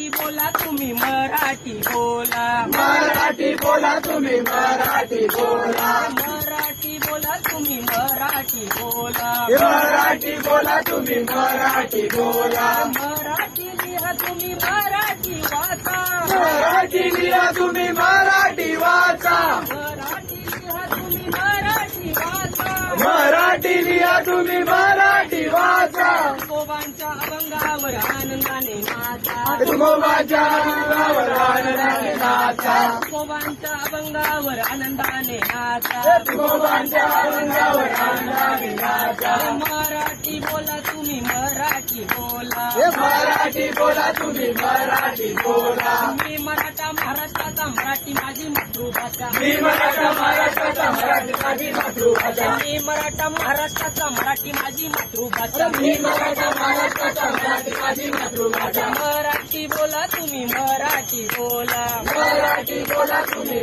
मराठी बोला तुम्ही मराठी बोला. मराठी बोला तुम्ही मराठी बोला. मराठी बोला तुम्ही मराठी बोला. मराठी बोला तुम्ही मराठी बोला. मराठी लिहा तुम्ही मराठी वाचा. मराठी लिहा तुम्ही मराठी वाचा. मराठी लिहा तुम्ही मराठी वाचा. मराठी लिहा तुम्ही अभंगावर आनंदाने नाचा तुमोबाच्या अंगावर आनंदाने नाचा अभंगावर आनंदाने नाचा तुमोबाच्या अंगावर आनंदाने नाचा मराठी बोला तुम्ही मराठी बोला. मराठी बोला तुम्ही मराठी बोला. मी मराठा महाराष्ट्राचा मराठी माझी मातृभाषा. मी मराठा महाराष्ट्राचा मराठी माझी मातृभाषा. मी मराठा महाराष्ट्राचा मराठी माझी मातृभाषा. मी मराठा महाराष्ट्राचा मराठी माझी मातृभाषा. मराठी बोला तुम्ही मराठी बोला. मराठी बोला तुम्ही.